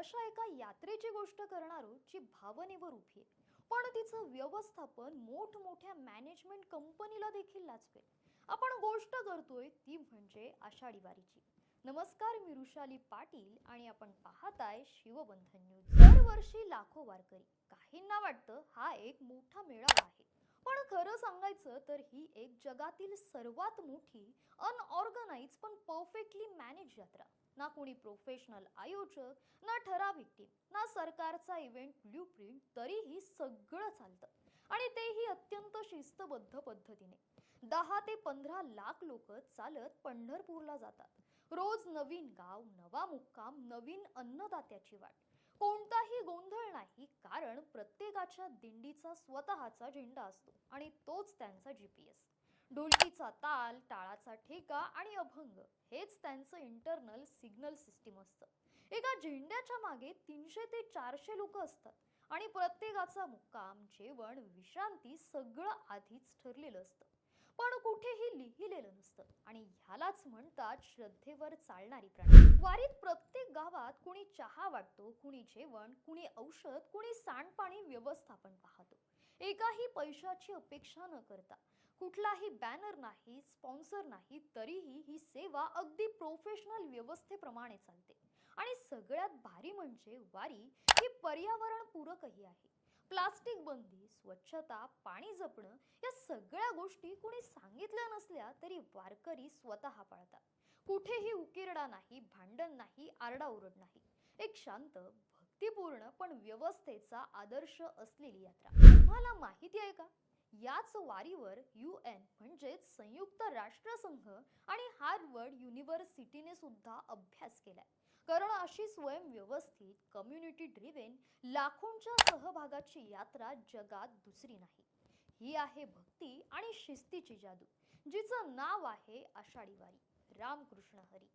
अशा एका यात्रेची गोष्ट करणारो जी भावनेवर उभी आहे. पण तिचं व्यवस्थापन मोठमोठ्या मॅनेजमेंट कंपनीला देखील लाचवेल. आपण गोष्ट करतोय ती म्हणजे आषाढी वारीची. नमस्कार मी ऋषाली पाटील आणि आपण पाहताय शिवबंधन न्यूज दरवर्षी लाखो वारकरी. काहींना वाटतं हा एक मोठा मेळावा आहे. पण खरं सांगायचं तर ही एक जगातील सर्वात मोठी अनऑर्गनाइज पण परफेक्टली मॅनेज यात्रा. ना कोणी प्रोफेशनल आयोजक ना ठराविक टीम ना सरकारचा इव्हेंट ब्ल्यू प्रिंट तरीही सगळं चालतं. आणि तेही अत्यंत शिस्तबद्ध पद्धतीने. दहा ते पंधरा लाख लोक चालत पंढरपूरला जातात. रोज नवीन गाव नवा मुक्काम नवीन अन्नदात्याची वाट. कोणताही गोंधळ नाही कारण प्रत्येकाच्या दिंडीचा स्वतःचा झेंडा असतो आणि तोच त्यांचा जीपीएस ढोलकीचा ताल टाळाचा ठेका आणि अभंग हेच त्यांचं इंटरनल सिग्नल सिस्टीम असतं. एका झेंड्याच्या मागे तीनशे ते चारशे लोक असतात आणि प्रत्येकाचा मुक्काम जेवण विश्रांती सगळं आधीच ठरलेलं असतं. पण कुठेही लिहिलेलं नसतं. आणि ह्यालाच म्हणतात श्रद्धेवर चालणारी प्रणाली वारीत प्रत्येक गावात कुणी चहा वाटतो कुणी जेवण कुणी औषध कुणी सांडपाणी व्यवस्थापन पाहतो. एकाही पैशाची अपेक्षा न करता. कुठलाही बॅनर नाही स्पॉन्सर नाही तरीही ही सेवा अगदी प्रोफेशनल व्यवस्थेप्रमाणे चालते. आणि सगळ्यात भारी म्हणजे वारी ही पर्यावरण पूरकही आहे. प्लास्टिक बंदी स्वच्छता पाणी जपणं या सगळ्या गोष्टी कुणी सांगितल्या नसल्या तरी वारकरी स्वतः पाळतात. कुठेही उकिरडा नाही भांडण नाही आरडाओरड नाही. एक शांत भक्तिपूर्ण पण व्यवस्थेचा आदर्श असलेली यात्रा. तुम्हाला माहिती आहे का? याच वारीवर यू एन म्हणजेच संयुक्त राष्ट्रसंघ आणि हार्वर्ड युनिव्हर्सिटीने सुद्धा अभ्यास केलाय. कारण अशी स्वयंव्यवस्थित कम्युनिटी ड्रिव्हन लाखोंच्या सहभागाची यात्रा जगात दुसरी नाही. ही आहे भक्ती आणि शिस्तीची जादू जिचं नाव आहे आषाढी वारी. रामकृष्ण हरी.